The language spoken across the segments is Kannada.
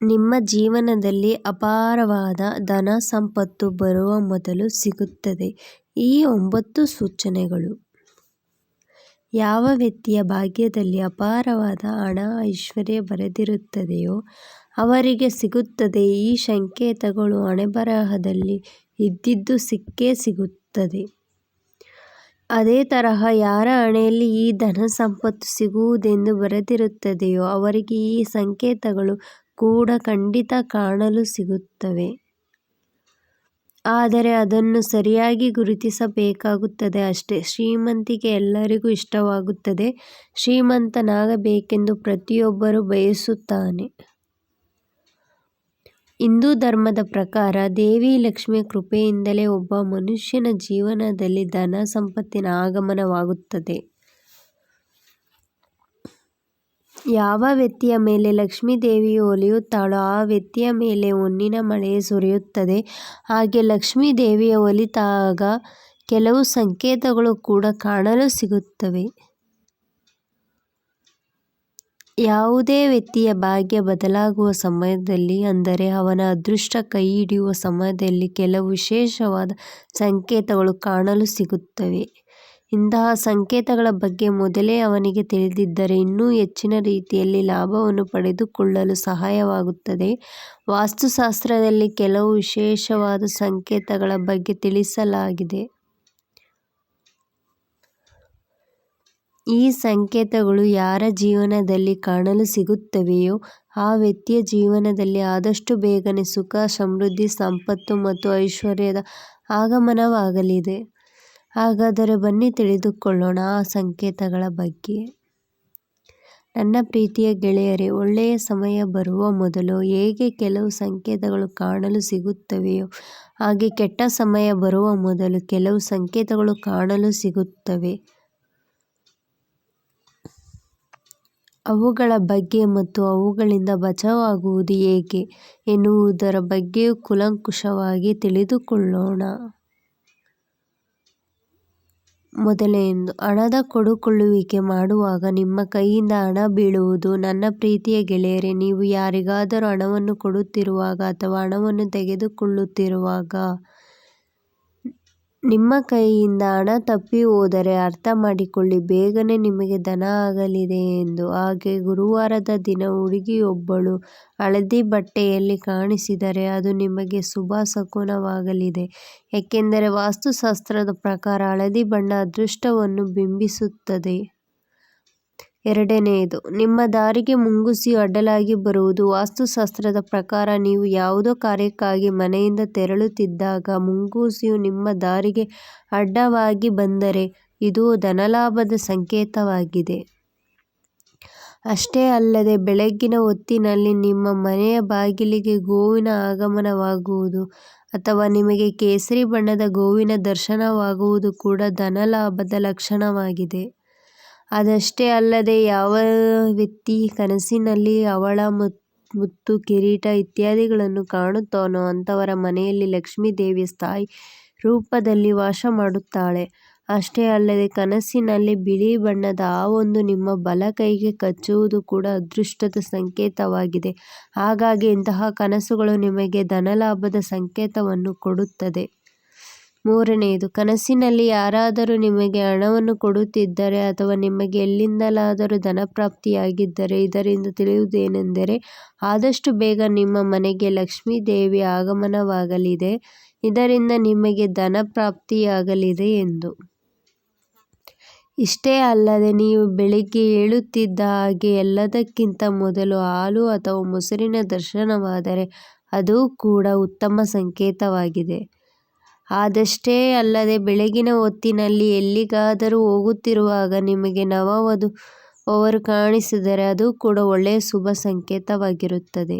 ನಿಮ್ಮ ಜೀವನದಲ್ಲಿ ಅಪಾರವಾದ ಧನ ಸಂಪತ್ತು ಬರುವ ಮೊದಲು ಸಿಗುತ್ತದೆ. ಈ ಒಂಬತ್ತು ಸೂಚನೆಗಳು ಯಾವ ವ್ಯಕ್ತಿಯ ಭಾಗ್ಯದಲ್ಲಿ ಅಪಾರವಾದ ಹಣ, ಐಶ್ವರ್ಯ ಬರೆದಿರುತ್ತದೆಯೋ ಅವರಿಗೆ ಸಿಗುತ್ತದೆ. ಈ ಸಂಕೇತಗಳು ಹಣೆಬರಹದಲ್ಲಿ ಇದ್ದಿದ್ದು ಸಿಕ್ಕೇ ಸಿಗುತ್ತದೆ. ಅದೇ ತರಹ ಯಾರ ಹಣೆಯಲ್ಲಿ ಈ ಧನ ಸಂಪತ್ತು ಸಿಗುವುದೆಂದು ಬರೆದಿರುತ್ತದೆಯೋ ಅವರಿಗೆ ಈ ಸಂಕೇತಗಳು ಕೂಡ ಖಂಡಿತ ಕಾಣಲು ಸಿಗುತ್ತವೆ. ಆದರೆ ಅದನ್ನು ಸರಿಯಾಗಿ ಗುರುತಿಸಬೇಕಾಗುತ್ತದೆ ಅಷ್ಟೇ. ಶ್ರೀಮಂತಿಕೆ ಎಲ್ಲರಿಗೂ ಇಷ್ಟವಾಗುತ್ತದೆ. ಶ್ರೀಮಂತನಾಗಬೇಕೆಂದು ಪ್ರತಿಯೊಬ್ಬರೂ ಬಯಸುತ್ತಾನೆ. ಹಿಂದೂ ಧರ್ಮದ ಪ್ರಕಾರ ದೇವಿ ಲಕ್ಷ್ಮಿಯ ಕೃಪೆಯಿಂದಲೇ ಒಬ್ಬ ಮನುಷ್ಯನ ಜೀವನದಲ್ಲಿ ಧನ ಸಂಪತ್ತಿನ ಆಗಮನವಾಗುತ್ತದೆ. ಯಾವ ವ್ಯಕ್ತಿಯ ಮೇಲೆ ಲಕ್ಷ್ಮೀ ದೇವಿಯು ಒಲಿಯುತ್ತಾಳೋ ಆ ವ್ಯಕ್ತಿಯ ಮೇಲೆ ಹೊನ್ನಿನ ಮಳೆ ಸುರಿಯುತ್ತದೆ. ಹಾಗೆ ಲಕ್ಷ್ಮೀ ದೇವಿಯ ಒಲಿತಾಗ ಕೆಲವು ಸಂಕೇತಗಳು ಕೂಡ ಕಾಣಲು ಸಿಗುತ್ತವೆ. ಯಾವುದೇ ವ್ಯಕ್ತಿಯ ಭಾಗ್ಯ ಬದಲಾಗುವ ಸಮಯದಲ್ಲಿ, ಅಂದರೆ ಅವನ ಅದೃಷ್ಟ ಕೈಹಿಡಿಯುವ ಸಮಯದಲ್ಲಿ, ಕೆಲವು ವಿಶೇಷವಾದ ಸಂಕೇತಗಳು ಕಾಣಲು ಸಿಗುತ್ತವೆ. ಇಂತಹ ಸಂಕೇತಗಳ ಬಗ್ಗೆ ಮೊದಲೇ ಅವನಿಗೆ ತಿಳಿದಿದ್ದರೆ ಇನ್ನೂ ಹೆಚ್ಚಿನ ರೀತಿಯಲ್ಲಿ ಲಾಭವನ್ನು ಪಡೆದುಕೊಳ್ಳಲು ಸಹಾಯವಾಗುತ್ತದೆ. ವಾಸ್ತುಶಾಸ್ತ್ರದಲ್ಲಿ ಕೆಲವು ವಿಶೇಷವಾದ ಸಂಕೇತಗಳ ಬಗ್ಗೆ ತಿಳಿಸಲಾಗಿದೆ. ಈ ಸಂಕೇತಗಳು ಯಾರ ಜೀವನದಲ್ಲಿ ಕಾಣಲು ಸಿಗುತ್ತವೆಯೋ ಆ ವ್ಯಕ್ತಿಯ ಜೀವನದಲ್ಲಿ ಆದಷ್ಟು ಬೇಗನೆ ಸುಖ, ಸಮೃದ್ಧಿ, ಸಂಪತ್ತು ಮತ್ತು ಐಶ್ವರ್ಯದ ಆಗಮನವಾಗಲಿದೆ. ಹಾಗಾದರೆ ಬನ್ನಿ ತಿಳಿದುಕೊಳ್ಳೋಣ ಆ ಸಂಕೇತಗಳ ಬಗ್ಗೆ. ನನ್ನ ಪ್ರೀತಿಯ ಗೆಳೆಯರೇ, ಒಳ್ಳೆಯ ಸಮಯ ಬರುವ ಮೊದಲು ಹೇಗೆ ಕೆಲವು ಸಂಕೇತಗಳು ಕಾಣಲು ಸಿಗುತ್ತವೆಯೋ ಹಾಗೆ ಕೆಟ್ಟ ಸಮಯ ಬರುವ ಮೊದಲು ಕೆಲವು ಸಂಕೇತಗಳು ಕಾಣಲು ಸಿಗುತ್ತವೆ. ಅವುಗಳ ಬಗ್ಗೆ ಮತ್ತು ಅವುಗಳಿಂದ ಬಚಾವಾಗುವುದು ಹೇಗೆ ಎನ್ನುವುದರ ಬಗ್ಗೆಯೂ ಕುಲಂಕುಷವಾಗಿ ತಿಳಿದುಕೊಳ್ಳೋಣ. ಮೊದಲನೆಯದು ಹಣದ ಕೊಡುಕೊಳ್ಳುವಿಕೆ ಮಾಡುವಾಗ ನಿಮ್ಮ ಕೈಯಿಂದ ಹಣ ಬೀಳುವುದು. ನನ್ನ ಪ್ರೀತಿಯ ಗೆಳೆಯರೇ, ನೀವು ಯಾರಿಗಾದರೂ ಹಣವನ್ನು ಕೊಡುತ್ತಿರುವಾಗ ಅಥವಾ ಹಣವನ್ನು ತೆಗೆದುಕೊಳ್ಳುತ್ತಿರುವಾಗ ನಿಮ್ಮ ಕೈಯಿಂದ ಹಣ ತಪ್ಪಿ ಹೋದರೆ ಅರ್ಥ ಮಾಡಿಕೊಳ್ಳಿ ಬೇಗನೆ ನಿಮಗೆ ಧನ ಆಗಲಿದೆ ಎಂದು. ಹಾಗೆ ಗುರುವಾರದ ದಿನ ಹುಡುಗಿಯೊಬ್ಬಳು ಹಳದಿ ಬಟ್ಟೆಯಲ್ಲಿ ಕಾಣಿಸಿದರೆ ಅದು ನಿಮಗೆ ಶುಭ ಶಕುನವಾಗಲಿದೆ. ಏಕೆಂದರೆ ವಾಸ್ತುಶಾಸ್ತ್ರದ ಪ್ರಕಾರ ಹಳದಿ ಬಣ್ಣ ಅದೃಷ್ಟವನ್ನು ಬಿಂಬಿಸುತ್ತದೆ. ಎರಡನೆಯದು, ನಿಮ್ಮ ದಾರಿಗೆ ಮುಂಗುಸಿಯು ಅಡ್ಡಲಾಗಿ ಬರುವುದು. ವಾಸ್ತುಶಾಸ್ತ್ರದ ಪ್ರಕಾರ, ನೀವು ಯಾವುದೋ ಕಾರ್ಯಕ್ಕಾಗಿ ಮನೆಯಿಂದ ತೆರಳುತ್ತಿದ್ದಾಗ ಮುಂಗುಸಿಯು ನಿಮ್ಮ ದಾರಿಗೆ ಅಡ್ಡವಾಗಿ ಬಂದರೆ ಇದು ಧನಲಾಭದ ಸಂಕೇತವಾಗಿದೆ. ಅಷ್ಟೇ ಅಲ್ಲದೆ, ಬೆಳಗ್ಗಿನ ಹೊತ್ತಿನಲ್ಲಿ ನಿಮ್ಮ ಮನೆಯ ಬಾಗಿಲಿಗೆ ಗೋವಿನ ಆಗಮನವಾಗುವುದು ಅಥವಾ ನಿಮಗೆ ಕೇಸರಿ ಬಣ್ಣದ ಗೋವಿನ ದರ್ಶನವಾಗುವುದು ಕೂಡ ಧನಲಾಭದ ಲಕ್ಷಣವಾಗಿದೆ. ಅದಷ್ಟೇ ಅಲ್ಲದೆ ಯಾವ ವ್ಯಕ್ತಿ ಕನಸಿನಲ್ಲಿ ಅವಳ ಮುತ್ತು, ಕಿರೀಟ ಇತ್ಯಾದಿಗಳನ್ನು ಕಾಣುತ್ತಾನೋ ಅಂಥವರ ಮನೆಯಲ್ಲಿ ಲಕ್ಷ್ಮೀದೇವಿಯು ಸ್ಥಾಯಿ ರೂಪದಲ್ಲಿ ವಾಸ ಮಾಡುತ್ತಾಳೆ. ಅಷ್ಟೇ ಅಲ್ಲದೆ ಕನಸಿನಲ್ಲಿ ಬಿಳಿ ಬಣ್ಣದ ಆ ಒಂದು ನಿಮ್ಮ ಬಲ ಕೈಗೆ ಕಚ್ಚುವುದು ಕೂಡ ಅದೃಷ್ಟದ ಸಂಕೇತವಾಗಿದೆ. ಹಾಗಾಗಿ ಇಂತಹ ಕನಸುಗಳು ನಿಮಗೆ ಧನಲಾಭದ ಸಂಕೇತವನ್ನು ಕೊಡುತ್ತದೆ. ಮೂರನೆಯದು, ಕನಸಿನಲ್ಲಿ ಯಾರಾದರೂ ನಿಮಗೆ ಹಣವನ್ನು ಕೊಡುತ್ತಿದ್ದರೆ ಅಥವಾ ನಿಮಗೆ ಎಲ್ಲಿಂದಲಾದರೂ ಧನಪ್ರಾಪ್ತಿಯಾಗಿದ್ದರೆ ಇದರಿಂದ ತಿಳಿಯುವುದೇನೆಂದರೆ, ಆದಷ್ಟು ಬೇಗ ನಿಮ್ಮ ಮನೆಗೆ ಲಕ್ಷ್ಮೀದೇವಿಯ ಆಗಮನವಾಗಲಿದೆ. ಇದರಿಂದ ನಿಮಗೆ ಧನಪ್ರಾಪ್ತಿಯಾಗಲಿದೆ ಎಂದು. ಇಷ್ಟೇ ಅಲ್ಲದೆ, ನೀವು ಬೆಳಿಗ್ಗೆ ಏಳುತ್ತಿದ್ದ ಹಾಗೆ ಎಲ್ಲದಕ್ಕಿಂತ ಮೊದಲು ಹಾಲು ಅಥವಾ ಮೊಸರಿನ ದರ್ಶನವಾದರೆ, ಅದೂ ಕೂಡ ಉತ್ತಮ ಸಂಕೇತವಾಗಿದೆ. ಅದಷ್ಟೇ ಅಲ್ಲದೆ ಬೆಳಗಿನ ಹೊತ್ತಿನಲ್ಲಿ ಎಲ್ಲಿಗಾದರೂ ಹೋಗುತ್ತಿರುವಾಗ ನಿಮಗೆ ನವವಧು ಅವರು ಕಾಣಿಸಿದರೆ ಅದು ಕೂಡ ಒಳ್ಳೆಯ ಶುಭ ಸಂಕೇತವಾಗಿರುತ್ತದೆ.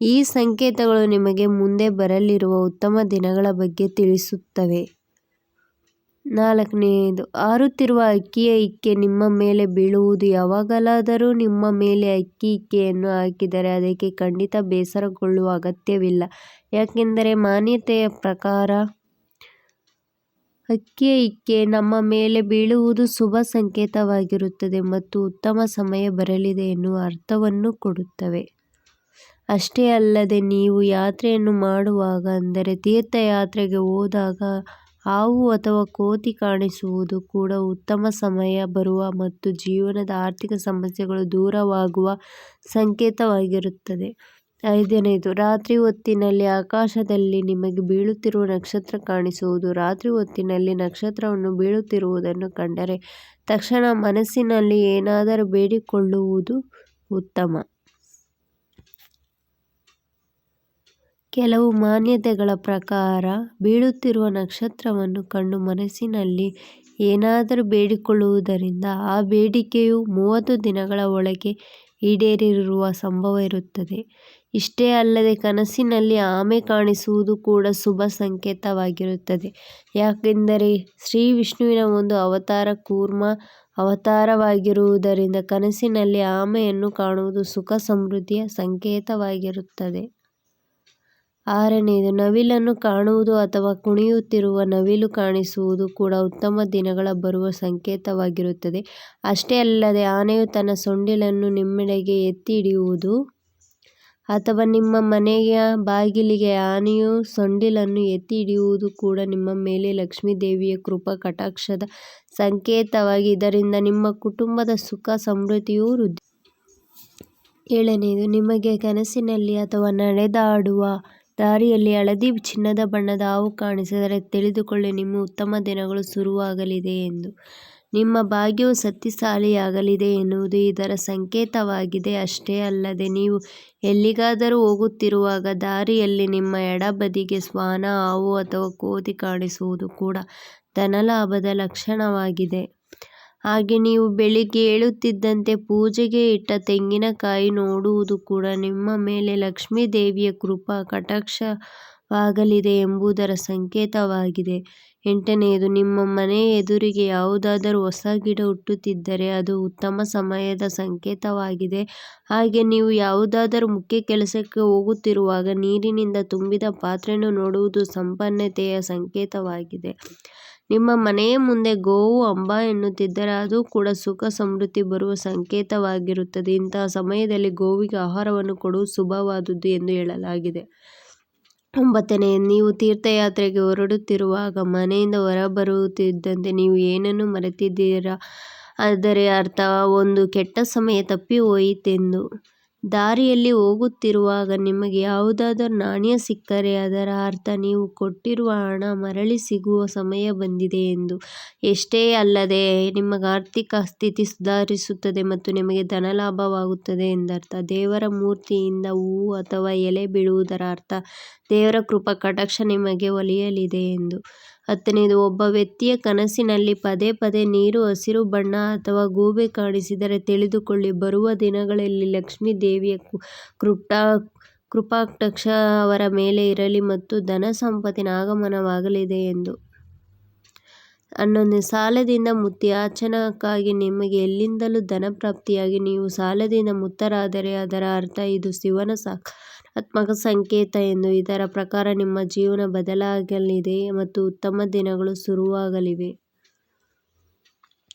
ಈ ಸಂಕೇತಗಳು ನಿಮಗೆ ಮುಂದೆ ಬರಲಿರುವ ಉತ್ತಮ ದಿನಗಳ ಬಗ್ಗೆ ತಿಳಿಸುತ್ತವೆ. ನಾಲ್ಕನೆಯದು ಹಾರುತ್ತಿರುವ ಅಕ್ಕಿಯ ಇಕ್ಕೆ ನಿಮ್ಮ ಮೇಲೆ ಬೀಳುವುದು. ಯಾವಾಗಲಾದರೂ ನಿಮ್ಮ ಮೇಲೆ ಅಕ್ಕಿ ಇಕ್ಕೆಯನ್ನು ಹಾಕಿದರೆ ಅದಕ್ಕೆ ಖಂಡಿತ ಬೇಸರಗೊಳ್ಳುವ ಅಗತ್ಯವಿಲ್ಲ. ಯಾಕೆಂದರೆ ಮಾನ್ಯತೆಯ ಪ್ರಕಾರ ಹಕ್ಕಿಯ ಇಕ್ಕೆ ನಮ್ಮ ಮೇಲೆ ಬೀಳುವುದು ಶುಭ ಸಂಕೇತವಾಗಿರುತ್ತದೆ ಮತ್ತು ಉತ್ತಮ ಸಮಯ ಬರಲಿದೆ ಎನ್ನುವ ಅರ್ಥವನ್ನು ಕೊಡುತ್ತವೆ. ಅಷ್ಟೇ ಅಲ್ಲದೆ ನೀವು ಯಾತ್ರೆಯನ್ನು ಮಾಡುವಾಗ, ಅಂದರೆ ತೀರ್ಥಯಾತ್ರೆಗೆ ಹೋದಾಗ, ಹಾವು ಅಥವಾ ಕೋತಿ ಕಾಣಿಸುವುದು ಕೂಡ ಉತ್ತಮ ಸಮಯ ಬರುವ ಮತ್ತು ಜೀವನದ ಆರ್ಥಿಕ ಸಮಸ್ಯೆಗಳು ದೂರವಾಗುವ ಸಂಕೇತವಾಗಿರುತ್ತದೆ. ಐದನೇದು, ರಾತ್ರಿ ಹೊತ್ತಿನಲ್ಲಿ ಆಕಾಶದಲ್ಲಿ ನಿಮಗೆ ಬೀಳುತ್ತಿರುವ ನಕ್ಷತ್ರ ಕಾಣಿಸುವುದು ರಾತ್ರಿ ಹೊತ್ತಿನಲ್ಲಿ ನಕ್ಷತ್ರವನ್ನು ಬೀಳುತ್ತಿರುವುದನ್ನು ಕಂಡರೆ ತಕ್ಷಣ ಮನಸ್ಸಿನಲ್ಲಿ ಏನಾದರೂ ಬೇಡಿಕೊಳ್ಳುವುದು ಉತ್ತಮ. ಕೆಲವು ಮಾನ್ಯತೆಗಳ ಪ್ರಕಾರ, ಬೀಳುತ್ತಿರುವ ನಕ್ಷತ್ರವನ್ನು ಕಂಡು ಮನಸ್ಸಿನಲ್ಲಿ ಏನಾದರೂ ಬೇಡಿಕೊಳ್ಳುವುದರಿಂದ ಆ ಬೇಡಿಕೆಯು ಮೂವತ್ತು ದಿನಗಳ ಒಳಗೆ ಈಡೇರಿರುವ ಸಂಭವ ಇರುತ್ತದೆ. ಇಷ್ಟೇ ಅಲ್ಲದೆ ಕನಸಿನಲ್ಲಿ ಆಮೆ ಕಾಣಿಸುವುದು ಕೂಡ ಶುಭ ಸಂಕೇತವಾಗಿರುತ್ತದೆ. ಯಾಕೆಂದರೆ ಶ್ರೀ ವಿಷ್ಣುವಿನ ಒಂದು ಅವತಾರ ಕೂರ್ಮ ಅವತಾರವಾಗಿರುವುದರಿಂದ ಕನಸಿನಲ್ಲಿ ಆಮೆಯನ್ನು ಕಾಣುವುದು ಸುಖ ಸಮೃದ್ಧಿಯ ಸಂಕೇತವಾಗಿರುತ್ತದೆ. ಆರನೆಯದು ನವಿಲನ್ನು ಕಾಣುವುದು ಅಥವಾ ಕುಣಿಯುತ್ತಿರುವ ನವಿಲು ಕಾಣಿಸುವುದು ಕೂಡ ಉತ್ತಮ ದಿನಗಳು ಬರುವ ಸಂಕೇತವಾಗಿರುತ್ತದೆ. ಅಷ್ಟೇ ಅಲ್ಲದೆ ಆನೆಯು ತನ್ನ ಸೊಂಡಿಲನ್ನು ನಿಮ್ಮೆಡೆಗೆ ಎತ್ತಿ ಹಿಡಿಯುವುದು ಅಥವಾ ನಿಮ್ಮ ಮನೆಯ ಬಾಗಿಲಿಗೆ ಆನೆಯು ಸೊಂಡಿಲನ್ನು ಎತ್ತಿ ಹಿಡಿಯುವುದು ಕೂಡ ನಿಮ್ಮ ಮೇಲೆ ಲಕ್ಷ್ಮೀ ದೇವಿಯ ಕೃಪಾ ಕಟಾಕ್ಷದ ಸಂಕೇತವಾಗಿ ಇದರಿಂದ ನಿಮ್ಮ ಕುಟುಂಬದ ಸುಖ ಸಮೃದ್ಧಿಯು ವೃದ್ಧಿ. ಏಳನೆಯದು, ನಿಮಗೆ ಕನಸಿನಲ್ಲಿ ಅಥವಾ ನಡೆದಾಡುವ ದಾರಿಯಲ್ಲಿ ಹಳದಿ ಚಿನ್ನದ ಬಣ್ಣದ ಹಾವು ಕಾಣಿಸಿದರೆ ತಿಳಿದುಕೊಳ್ಳಿ ನಿಮ್ಮ ಉತ್ತಮ ದಿನಗಳು ಶುರುವಾಗಲಿದೆ ಎಂದು. ನಿಮ್ಮ ಭಾಗ್ಯವು ಶಕ್ತಿಶಾಲಿಯಾಗಲಿದೆ ಎನ್ನುವುದು ಇದರ ಸಂಕೇತವಾಗಿದೆ. ಅಷ್ಟೇ ಅಲ್ಲದೆ ನೀವು ಎಲ್ಲಿಗಾದರೂ ಹೋಗುತ್ತಿರುವಾಗ ದಾರಿಯಲ್ಲಿ ನಿಮ್ಮ ಎಡಬದಿಗೆ ಶ್ವಾನ, ಹಾವು ಅಥವಾ ಕೋತಿ ಕಾಣಿಸುವುದು ಕೂಡ ಧನಲಾಭದ ಲಕ್ಷಣವಾಗಿದೆ. ಹಾಗೆ ನೀವು ಬೆಳಿಗ್ಗೆ ಏಳುತ್ತಿದ್ದಂತೆ ಪೂಜೆಗೆ ಇಟ್ಟ ತೆಂಗಿನಕಾಯಿ ನೋಡುವುದು ಕೂಡ ನಿಮ್ಮ ಮೇಲೆ ಲಕ್ಷ್ಮೀ ದೇವಿಯ ಕೃಪಾ ಕಟಾಕ್ಷವಾಗಲಿದೆ ಎಂಬುದರ ಸಂಕೇತವಾಗಿದೆ. ಎಂಟನೇದು ನಿಮ್ಮ ಮನೆಯ ಎದುರಿಗೆ ಯಾವುದಾದರೂ ಹೊಸ ಗಿಡ ಹುಟ್ಟುತ್ತಿದ್ದರೆ ಅದು ಉತ್ತಮ ಸಮಯದ ಸಂಕೇತವಾಗಿದೆ. ಹಾಗೆ ನೀವು ಯಾವುದಾದರೂ ಮುಖ್ಯ ಕೆಲಸಕ್ಕೆ ಹೋಗುತ್ತಿರುವಾಗ ನೀರಿನಿಂದ ತುಂಬಿದ ಪಾತ್ರೆಯನ್ನು ನೋಡುವುದು ಸಂಪನ್ನತೆಯ ಸಂಕೇತವಾಗಿದೆ. ನಿಮ್ಮ ಮನೆಯ ಮುಂದೆ ಗೋವು, ಅಂಬಾ ಎನ್ನುತ್ತಿದ್ದರೆ ಅದು ಕೂಡ ಸುಖ ಸಮೃದ್ಧಿ ಬರುವ ಸಂಕೇತವಾಗಿರುತ್ತದೆ. ಇಂತಹ ಸಮಯದಲ್ಲಿ ಗೋವಿಗೆ ಆಹಾರವನ್ನು ಕೊಡುವುದು ಶುಭವಾದುದು ಎಂದು ಹೇಳಲಾಗಿದೆ. ಒಂಬತ್ತನೇದು ನೀವು ತೀರ್ಥಯಾತ್ರೆಗೆ ಹೊರಡುತ್ತಿರುವಾಗ ಮನೆಯಿಂದ ಹೊರಬರುತ್ತಿದ್ದಂತೆ ನೀವು ಏನನ್ನು ಮರೆತಿದ್ದೀರಾ ಅದರ ಅರ್ಥ, ಒಂದು ಕೆಟ್ಟ ಸಮಯ ತಪ್ಪಿಹೋಯಿತೆಂದು. ದಾರಿಯಲ್ಲಿ ಹೋಗುತ್ತಿರುವಾಗ ನಿಮಗೆ ಯಾವುದಾದರೂ ನಾಣ್ಯ ಸಿಕ್ಕರೆ ಅದರ ಅರ್ಥ ನೀವು ಕೊಟ್ಟಿರುವ ಹಣ ಮರಳಿ ಸಿಗುವ ಸಮಯ ಬಂದಿದೆ ಎಂದು. ಎಷ್ಟೇ ಅಲ್ಲದೆ ನಿಮ್ಮ ಆರ್ಥಿಕ ಸ್ಥಿತಿ ಸುಧಾರಿಸುತ್ತದೆ ಮತ್ತು ನಿಮಗೆ ಧನಲಾಭವಾಗುತ್ತದೆ ಎಂದರ್ಥ. ದೇವರ ಮೂರ್ತಿಯಿಂದ ಹೂವು ಅಥವಾ ಎಲೆ ಬೀಳುವುದರ ಅರ್ಥ ದೇವರ ಕೃಪಾ ಕಟಾಕ್ಷ ನಿಮಗೆ ಒಲಿಯಲಿದೆ ಎಂದು. ಹತ್ತನೇದು, ಒಬ್ಬ ವ್ಯಕ್ತಿಯ ಕನಸಿನಲ್ಲಿ ಪದೇ ಪದೇ ನೀರು, ಹಸಿರು ಬಣ್ಣ ಅಥವಾ ಗೂಬೆ ಕಾಣಿಸಿದರೆ ತಿಳಿದುಕೊಳ್ಳಿ, ಬರುವ ದಿನಗಳಲ್ಲಿ ಲಕ್ಷ್ಮೀ ದೇವಿಯ ಕೃಪಾಕಟಾಕ್ಷ ಅವರ ಮೇಲೆ ಇರಲಿ ಮತ್ತು ಧನ ಸಂಪತ್ತಿನ ಆಗಮನವಾಗಲಿದೆ ಎಂದು. ಹನ್ನೊಂದು, ಸಾಲದಿಂದ ಮುತ್ತಿ ಆಚನಕ್ಕಾಗಿ ನಿಮಗೆ ಎಲ್ಲಿಂದಲೂ ಧನ ಪ್ರಾಪ್ತಿಯಾಗಿ, ನೀವು ಸಾಲದಿಂದ ಮುತ್ತರಾದರೆ ಅದರ ಅರ್ಥ ಇದು ಶಿವನ ಸಕಾರಾತ್ಮಕ ಸಂಕೇತ ಎಂದು. ಇದರ ಪ್ರಕಾರ ನಿಮ್ಮ ಜೀವನ ಬದಲಾಗಲಿದೆ ಮತ್ತು ಉತ್ತಮ ದಿನಗಳು ಶುರುವಾಗಲಿವೆ.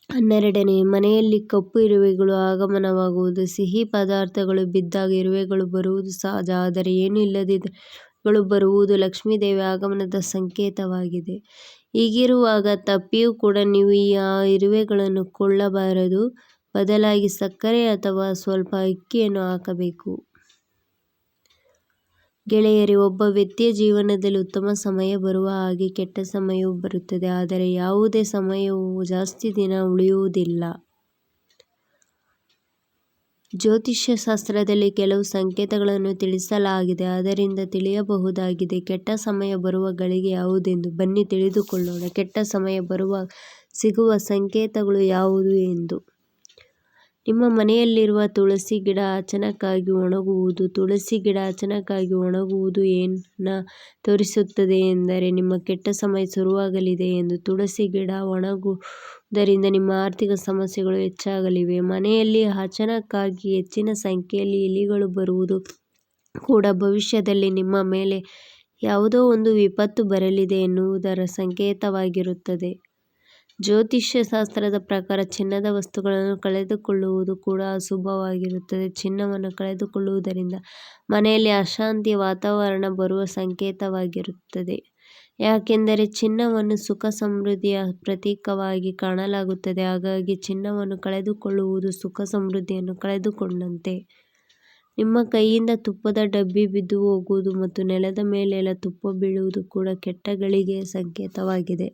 ಹನ್ನೆರಡನೇ, ಮನೆಯಲ್ಲಿ ಕಪ್ಪು ಇರುವೆಗಳು ಆಗಮನವಾಗುವುದು. ಸಿಹಿ ಪದಾರ್ಥಗಳು ಬಿದ್ದಾಗ ಇರುವೆಗಳು ಬರುವುದು ಸಹಜ, ಆದರೆ ಏನೂ ಇಲ್ಲದಿದ್ದರೆ ಬರುವುದು ಲಕ್ಷ್ಮೀದೇವಿ ಆಗಮನದ ಸಂಕೇತವಾಗಿದೆ. ಹೀಗಿರುವಾಗ ತಪ್ಪಿಯೂ ಕೂಡ ನೀವು ಆ ಇರುವೆಗಳನ್ನು ಕೊಲ್ಲಬಾರದು ಬದಲಾಗಿ ಸಕ್ಕರೆ ಅಥವಾ ಸ್ವಲ್ಪ ಅಕ್ಕಿಯನ್ನು ಹಾಕಬೇಕು. ಗೆಳೆಯರೇ, ಒಬ್ಬ ವ್ಯಕ್ತಿಯ ಜೀವನದಲ್ಲಿ ಉತ್ತಮ ಸಮಯ ಬರುವ ಹಾಗೆ ಕೆಟ್ಟ ಸಮಯವೂ ಬರುತ್ತದೆ ಆದರೆ ಯಾವುದೇ ಸಮಯವು ಜಾಸ್ತಿ ದಿನ ಉಳಿಯುವುದಿಲ್ಲ. ಜ್ಯೋತಿಷ್ಯ ಶಾಸ್ತ್ರದಲ್ಲಿ ಕೆಲವು ಸಂಕೇತಗಳನ್ನು ತಿಳಿಸಲಾಗಿದೆ ಅದರಿಂದ ತಿಳಿಯಬಹುದಾಗಿದೆ, ಕೆಟ್ಟ ಸಮಯ ಬರುವ ಗಳಿಗೆ ಯಾವುದೆಂದು. ಬನ್ನಿ, ತಿಳಿದುಕೊಳ್ಳೋಣ ಕೆಟ್ಟ ಸಮಯ ಬರುವ, ಸಿಗುವ ಸಂಕೇತಗಳು ಯಾವುದು ಎಂದು. ನಿಮ್ಮ ಮನೆಯಲ್ಲಿರುವ ತುಳಸಿ ಗಿಡ ಅಚಾನಕ್ಕಾಗಿ ಒಣಗುವುದು. ತುಳಸಿ ಗಿಡ ಅಚಾನಕ್ಕಾಗಿ ಒಣಗುವುದು ಏನ ತೋರಿಸುತ್ತದೆ ಎಂದರೆ ನಿಮ್ಮ ಕೆಟ್ಟ ಸಮಯ ಶುರುವಾಗಲಿದೆ ಎಂದು. ತುಳಸಿ ಗಿಡ ಒಣಗುವುದರಿಂದ ನಿಮ್ಮ ಆರ್ಥಿಕ ಸಮಸ್ಯೆಗಳು ಹೆಚ್ಚಾಗಲಿವೆ. ಮನೆಯಲ್ಲಿ ಅಚಾನಕ್ಕಾಗಿ ಹೆಚ್ಚಿನ ಸಂಖ್ಯೆಯಲ್ಲಿ ಇಲಿಗಳು ಬರುವುದು ಕೂಡ ಭವಿಷ್ಯದಲ್ಲಿ ನಿಮ್ಮ ಮೇಲೆ ಯಾವುದೋ ಒಂದು ವಿಪತ್ತು ಬರಲಿದೆ ಎನ್ನುವುದರ ಸಂಕೇತವಾಗಿರುತ್ತದೆ. ಜ್ಯೋತಿಷ್ಯ ಶಾಸ್ತ್ರದ ಪ್ರಕಾರ ಚಿನ್ನದ ವಸ್ತುಗಳನ್ನು ಕಳೆದುಕೊಳ್ಳುವುದು ಕೂಡ ಅಶುಭವಾಗಿರುತ್ತದೆ. ಚಿನ್ನವನ್ನು ಕಳೆದುಕೊಳ್ಳುವುದರಿಂದ ಮನೆಯಲ್ಲಿ ಅಶಾಂತಿಯ ವಾತಾವರಣ ಬರುವ ಸಂಕೇತವಾಗಿರುತ್ತದೆ. ಯಾಕೆಂದರೆ ಚಿನ್ನವನ್ನು ಸುಖ ಸಮೃದ್ಧಿಯ ಪ್ರತೀಕವಾಗಿ ಕಾಣಲಾಗುತ್ತದೆ. ಹಾಗಾಗಿ ಚಿನ್ನವನ್ನು ಕಳೆದುಕೊಳ್ಳುವುದು ಸುಖ ಸಮೃದ್ಧಿಯನ್ನು ಕಳೆದುಕೊಂಡಂತೆ. ನಿಮ್ಮ ಕೈಯಿಂದ ತುಪ್ಪದ ಡಬ್ಬಿ ಬಿದ್ದು ಹೋಗುವುದು ಮತ್ತು ನೆಲದ ಮೇಲೆಲ್ಲ ತುಪ್ಪ ಬೀಳುವುದು ಕೂಡ ಕೆಟ್ಟ ಗಳಿಗೆಯ ಸಂಕೇತವಾಗಿದೆ.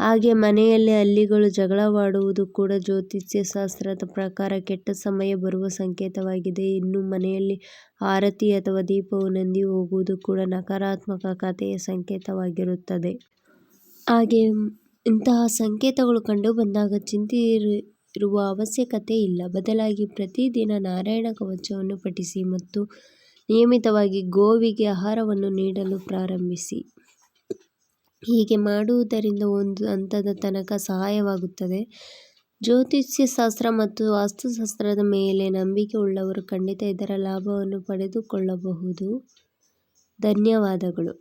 ಹಾಗೆ ಮನೆಯಲ್ಲಿ ಹಲ್ಲಿಗಳು ಜಗಳವಾಡುವುದು ಕೂಡ ಜ್ಯೋತಿಷ್ಯ ಶಾಸ್ತ್ರದ ಪ್ರಕಾರ ಕೆಟ್ಟ ಸಮಯ ಬರುವ ಸಂಕೇತವಾಗಿದೆ. ಇನ್ನು ಮನೆಯಲ್ಲಿ ಆರತಿ ಅಥವಾ ದೀಪವು ನಂದಿ ಹೋಗುವುದು ಕೂಡ ನಕಾರಾತ್ಮಕ ಕಥೆಯ ಸಂಕೇತವಾಗಿರುತ್ತದೆ. ಹಾಗೆ ಇಂತಹ ಸಂಕೇತಗಳು ಕಂಡು ಬಂದಾಗ ಚಿಂತೆ ಇರುವ ಅವಶ್ಯಕತೆ ಇಲ್ಲ. ಬದಲಾಗಿ ಪ್ರತಿದಿನ ನಾರಾಯಣ ಕವಚವನ್ನು ಪಠಿಸಿ ಮತ್ತು ನಿಯಮಿತವಾಗಿ ಗೋವಿಗೆ ಆಹಾರವನ್ನು ನೀಡಲು ಪ್ರಾರಂಭಿಸಿ. ಹೀಗೆ ಮಾಡುವುದರಿಂದ ಒಂದು ಹಂತದ ತನಕ ಸಹಾಯವಾಗುತ್ತದೆ. ಜ್ಯೋತಿಷ್ಯ ಶಾಸ್ತ್ರ ಮತ್ತು ವಾಸ್ತುಶಾಸ್ತ್ರದ ಮೇಲೆ ನಂಬಿಕೆ ಉಳ್ಳವರು ಖಂಡಿತ ಇದರ ಲಾಭವನ್ನು ಪಡೆದುಕೊಳ್ಳಬಹುದು. ಧನ್ಯವಾದಗಳು.